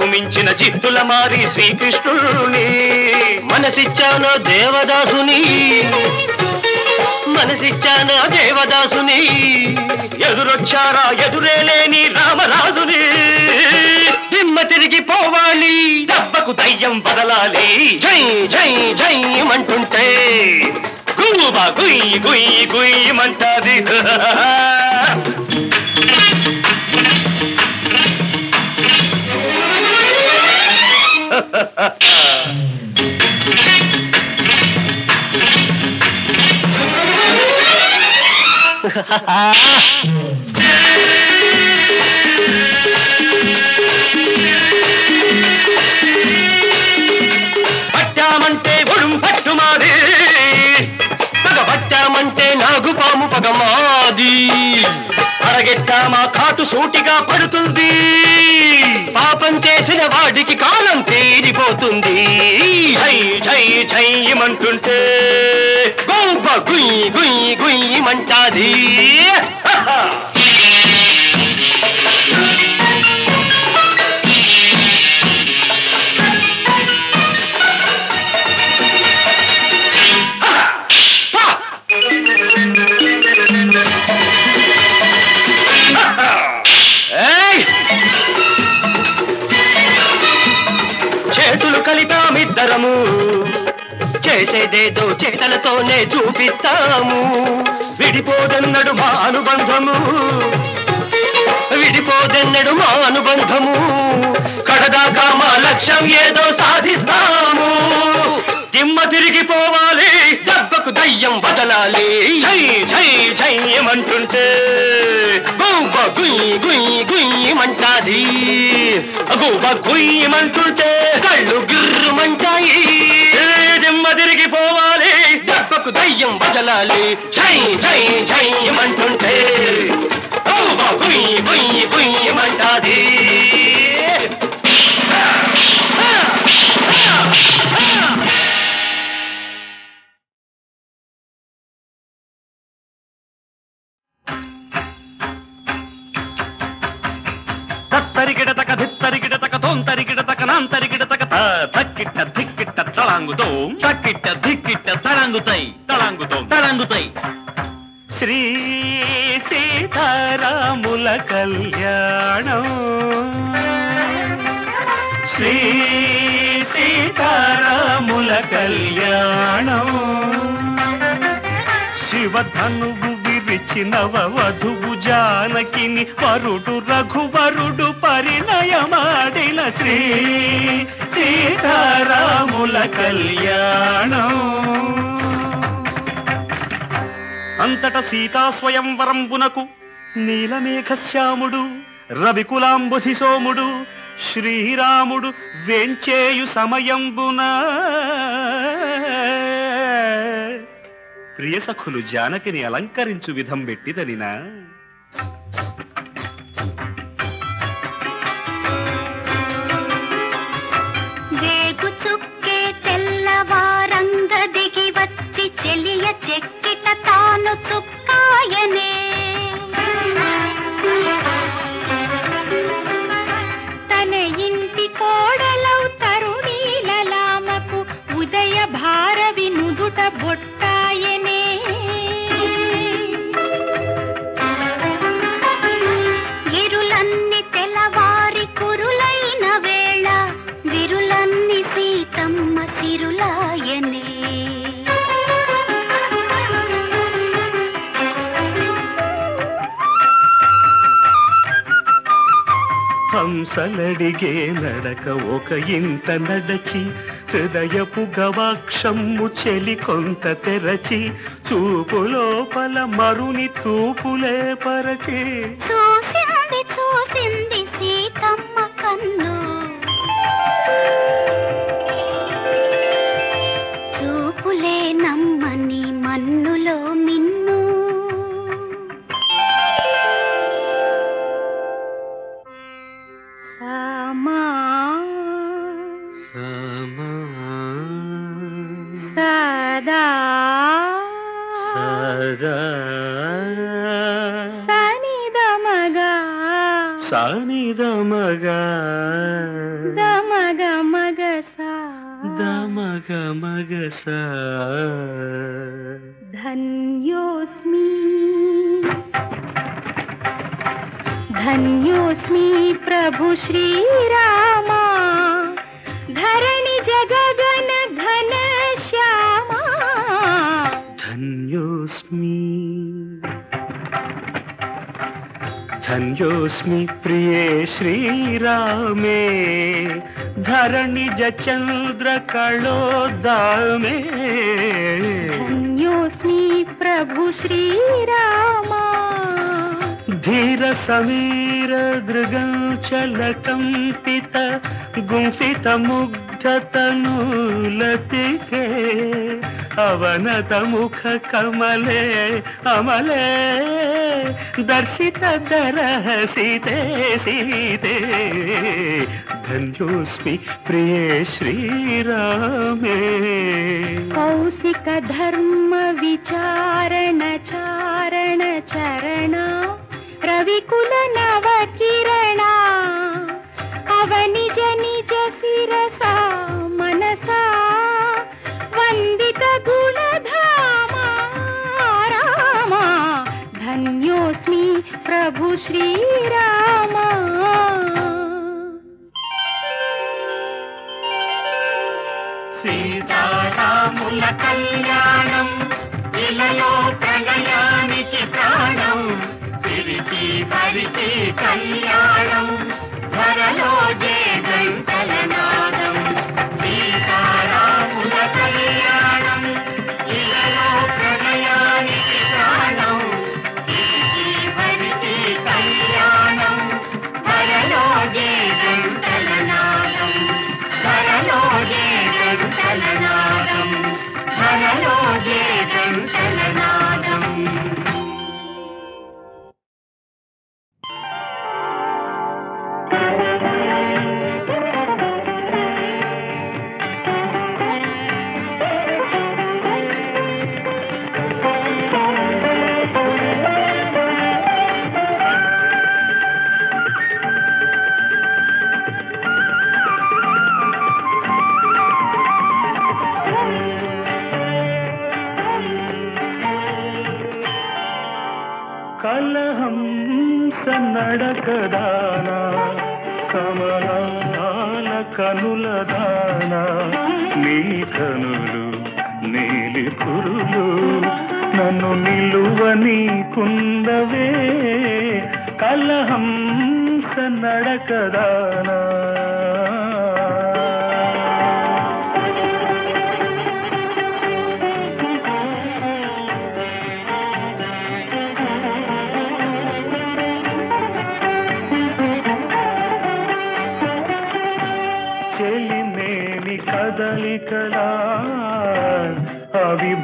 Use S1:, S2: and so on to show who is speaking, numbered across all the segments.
S1: అంతకు మించిన చిత్తుల మారి శ్రీకృష్ణుని. మనసిచ్చానో దేవదాసుని. మనసిచ్చానా దేవదాసుని. ఎదురొచ్చారా ఎదురే లేని రామరాజుని. దిమ్మ తిరిగి పోవాలి దెబ్బకు దయ్యం బదలాలి జై జై జై అంటుంటే గుయ్యబా గుయ్ గుయ్ గుయ్యమంటాది పట్టామంటే ఒడుం పట్టుమాది. పగ పట్టామంటే నాగు పాము పగమాది. మాది కాటు సూటిగా పడుతుంది. పాపం చేసిన వాడికి కాలం తీరిపోతుంది. జై జై జైమంటుంటే గోంప గుయ్ గుయ్ గుయ్యమంటాది అందరము చేసేదేదో చేతలతోనే చూపిస్తాము. విడిపోదన్నడు మా అనుబంధము. విడిపోదన్నడు మా అనుబంధము. కడదాకా మా లక్ష్యం ఏదో సాధిస్తాము. దిమ్మ తిరిగిపోవాలి దెబ్బకు దయ్యం వదలాలి. జై జై జై ఏమంటుంటే గూబ గుయ్ గుయ్ గుయ్యమంటాది గూబ గుయ్యమంటుంటే కళ్ళు గిర్రుమంటాయి దిమ్మ తిరిగి పోవాలి దెబ్బకు దయ్యం వదలాలి. జై జై జై ఏమంటుంటే గూబ గుయ్ గుయ్ గుయ్యమంటాది
S2: తక్కిట్ట ధిక్కిట్ట తళాంగుతో తక్కిట్ట ధిక్కిట్ట తళాంగుతాయి తళాంగుతో తళాంగుతాయి శ్రీ సీతారాముల కళ్యాణం. శ్రీ సీతారాముల కళ్యాణం. శివధనువు విరిచినవ వధువు జానకిని వరుడు రఘువరుడు పరిణయమాడిన శ్రీ సీతారాముల కళ్యాణం. అంతట సీతా స్వయంవరంబునకు నీలమేఘశ్యాముడు రవికులాంబుధి సోముడు శ్రీరాముడు వేంచేయు సమయంబున. ప్రియసఖులు జానకిని అలంకరించు విధం పెట్టిదనినా?
S3: చెలియ చెక్కిట తాను తుక్కాయనే. తన ఇంటి కోడలవు
S2: సలడిగే నడక ఒక ఇంత నడచి హృదయపు గవాక్షమ్ము చెలి కొంత తెరచి చూపు లోపల మరుని తూపులే పరచి.
S4: చూసింది చూసింది సీతమ్మ కన్ను. చూపులే
S2: నమ్మ
S4: ధన్యోస్మి ధన్యోస్మి
S2: ప్రియే శ్రీరామే ధరణిజ చంద్ర కళోద్దామే
S4: ధన్యోస్మి ప్రభు శ్రీరామా
S2: ధీర సమీర దృగంచల కంపిత గుంఫిత ಚತನೂಲತಿಗೆ ಅವನದ ಮುಖ ಕಮಲೆ ಅಮಲೆ ದರ್ಶಿತ ದರಹಸಿದೆ ಸಿದೆ ಧನ್ಯೋಸ್ಮಿ ಪ್ರಿಯೇ ಶ್ರೀರಾಮೇ ಕೌಸಿಕ ಧರ್ಮ ವಿಚಾರ నడకదానా కమలాల కనుల దానా నీ కనులు నీలి కురులు నన్ను నిలువని కుందవే కలహంస నడకదానా.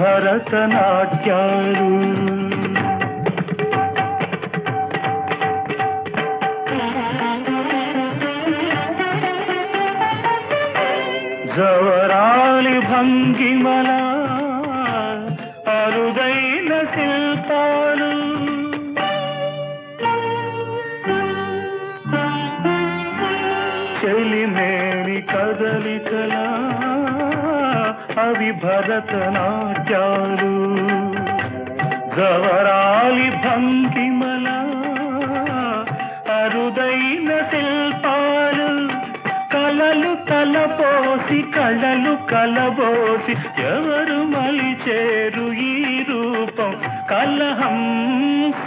S2: ಭರತನಾಟ್ಯಾರು ಜವರಾಲಿ ಭಂಗಿಮಲಾ భరతనాట్యాలు గవరాలి భంగిమల అరుదైన శిల్పాలు కలలు కలపోసి కళలు కలబోసి ఎవరు మలిచేరు ఈ రూపం?
S5: కలహం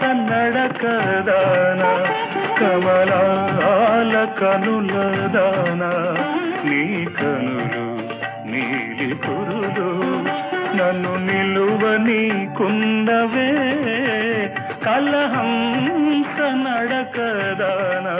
S5: సన్నడకదాన కమలాల కనులదాన నీ కనులు నీలి కురులు నన్ను నిలువని కుందవే కలహం నడకదానా.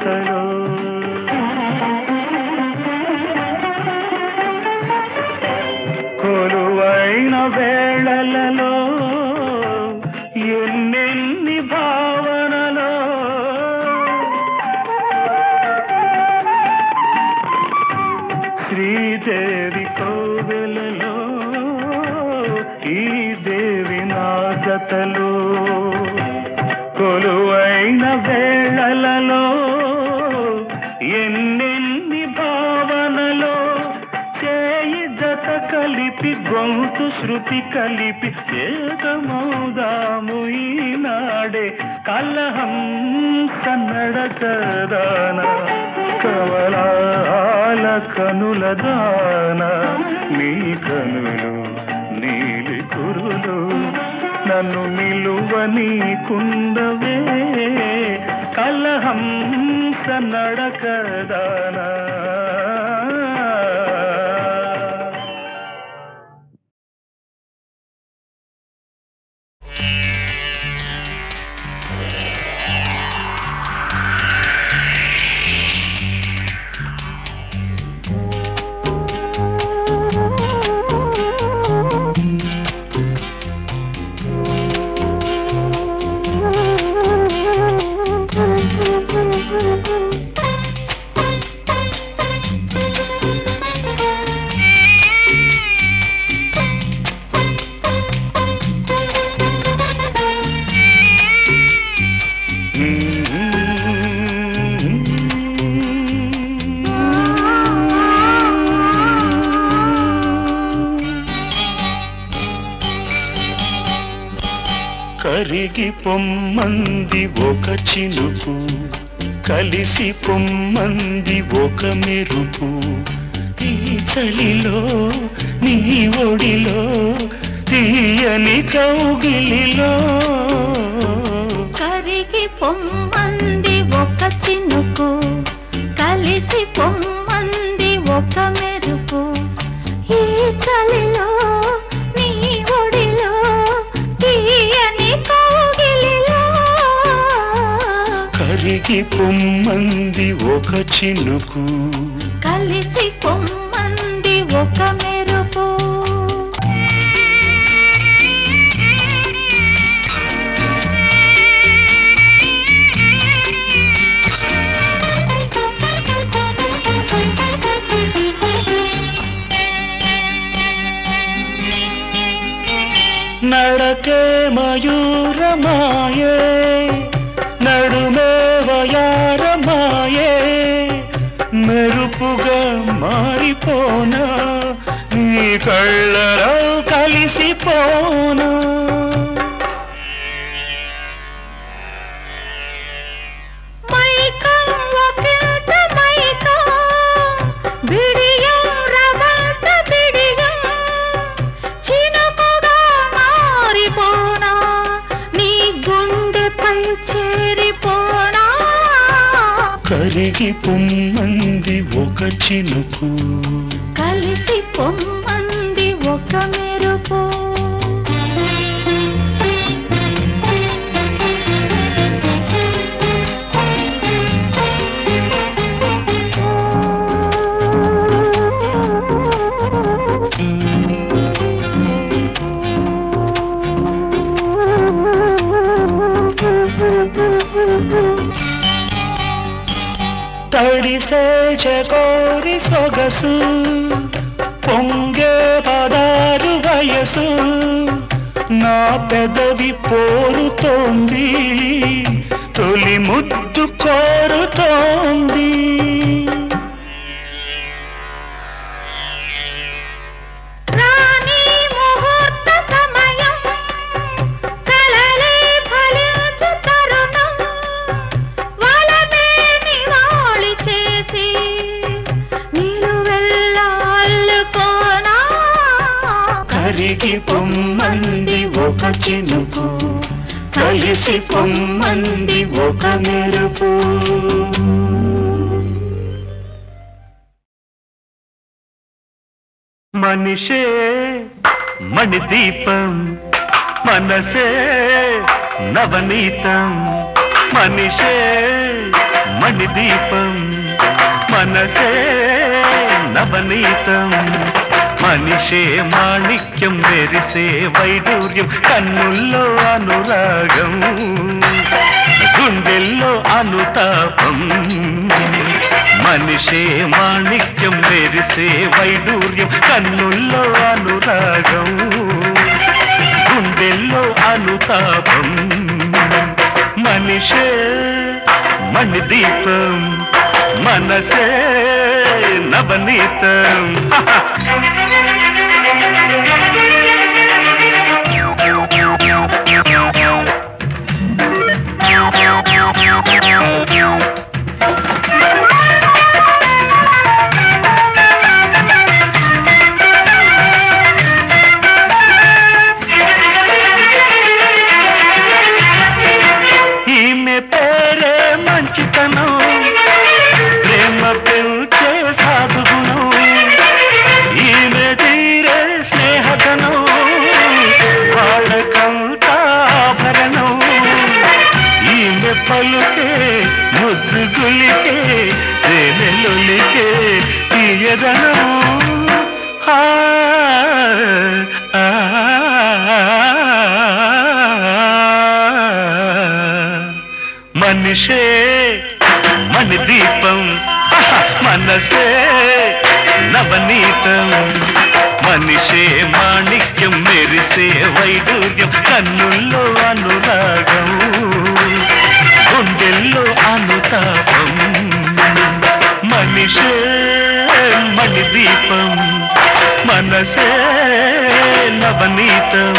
S5: करो కలహం కన్నడకదాన కవలాల కనుల నీ కనులు నీలి కురులు నన్ను నిలువని కుందవే కలహంస నడకదానా పొమ్మంది ఒక చినుకు కలిసి పొమ్మంది ఒక మెరుపు. ఈ చలిలో నీ ఒడిలో తీయని కౌగిలిలో
S4: పొమ్మంది ఒక చినుకు. కలిసి పొమ్మంది ఒక మెరుపు.
S5: నడకే మయూరమాయే. మారిపోనా నీ కళ్ళలో కలిసిపోనా? కరిగి పొమ్మంది ఒక చినుకు.
S4: కలిసి
S5: పొమ్మ
S2: చేకోరి సొగసు పొంగే పదారు వయసు. నా పెదవి పోరుతోంది తొలి ముద్దు పొమ్మంది ఒక చినుకు. కలిసి పొమ్మంది ఒక మెరుపు. మనిషే మణిదీపం మనసే నవనీతం. మనిషే మణిదీపం మనసే నవనీతం. మనిషే మాణిక్యం మెరిసే వైడూర్యం కన్నుల్లో అనురాగం గుండెల్లో అనుతాపం. మనిషే మాణిక్యం మెరిసే వైడూర్యం కన్నుల్లో అనురాగం గుండెల్లో అనుతాపం. మనిషే మణిదీపం మనసే నవనీతం పలుకే ముద్దు గులికే తేనెలొలికే తీయదనం ఆ, ఆ, మనిషే మణిదీపం మనసే నవనీతం మనిషే మాణిక్యం మెరిసే వైడూర్యం కన్నుల్లో అనురాగం అనుతాపం మనిషే మణిదీపం మనసే నవనీతం.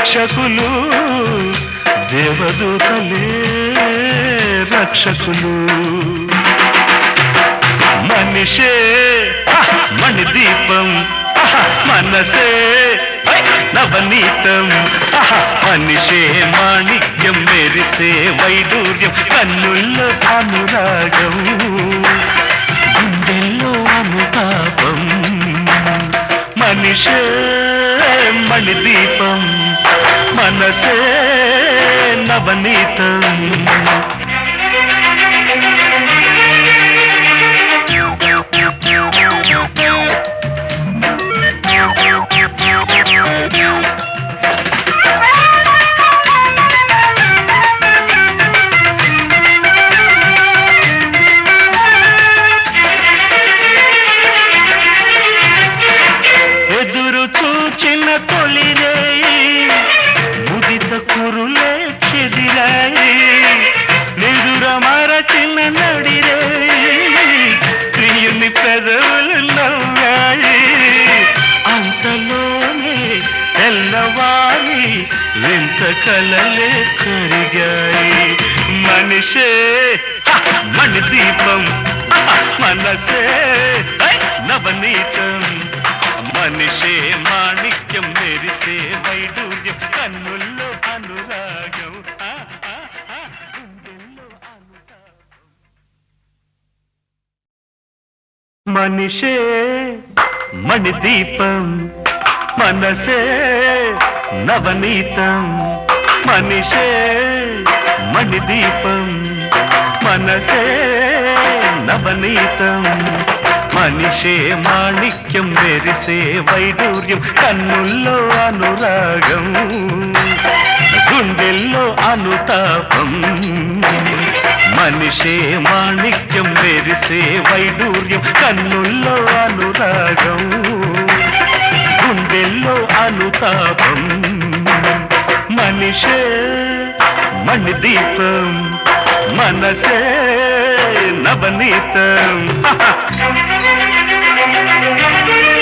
S2: రక్షకులు దేవదూతలే రక్షకులు. మనిషే మణి దీపం మనసే నవనీతం. మనిషే మాణిక్యం మెరిసే వైడూర్యం కన్నుల్లో అనురాగం. గుండెల్లో మనిషే మణిదీపం మనసే నవనీతం. మనిషే మణిదీపం మనసే నవనీతం. మనిషే మణిదీపం మనసే నవనీతం. మనిషే మాణిక్యం మెరిసే వైడూర్యం కన్నుల్లో అనురాగం గుండెల్లో అనుతాపం. మనిషే మాణిక్యం మెరిసే వైడూర్యం కన్నుల్లో అనురాగం గుండెల్లో అనుతాపం. మనిషే మణిదీపం మనసే నవనీతం.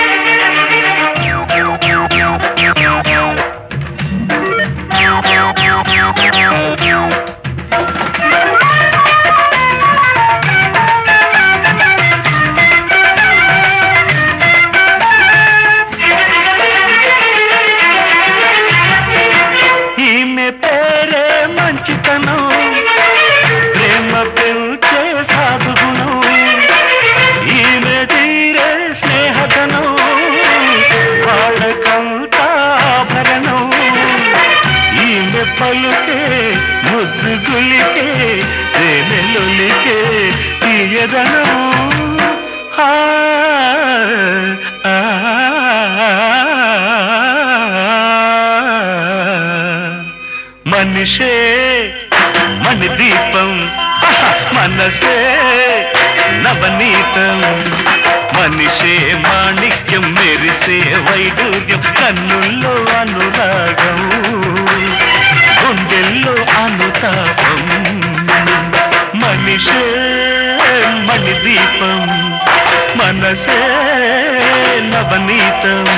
S2: తీయదనం మనిషే మన దీపం మనసే నవనీతం మనిషే మాణిక్యం మెరిసే వైడూర్యం కన్నుల్లో అనురాగం గుండెల్లో అనుతాపం మనిషే మణిదీపం మనసే నవనీతం.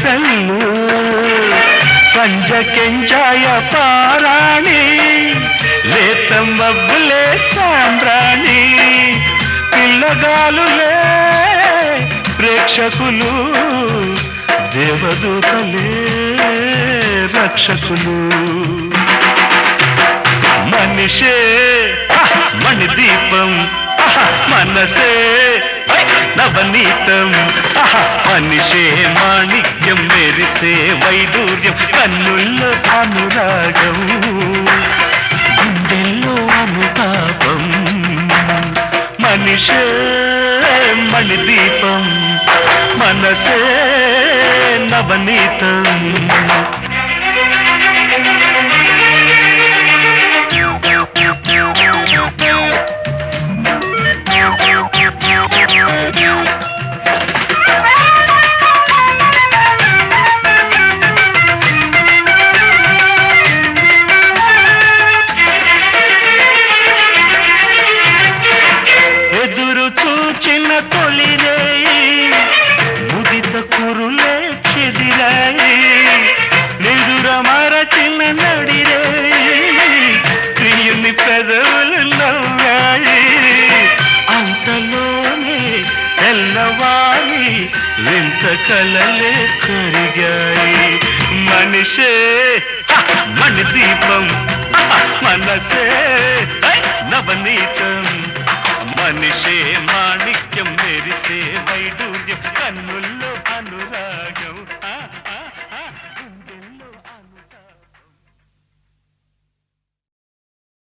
S2: అక్షింతల జల్లు సంజ కెంచాయ పారాణి లేతం మబ్బులే సాంబ్రాణి పిల్లగాలులే ప్రేక్షకులు దేవదూతలే రక్షకులు మనిషే హ! మణిదీపం మనసే నవనీతం. మనిషే మాణిక్యం మెరిసే వైదూర్యం కన్నుల్లో అనురాగం గుండెల్లో అనుతాపం. మనిషే మణిదీపం మనసే నవనీతం.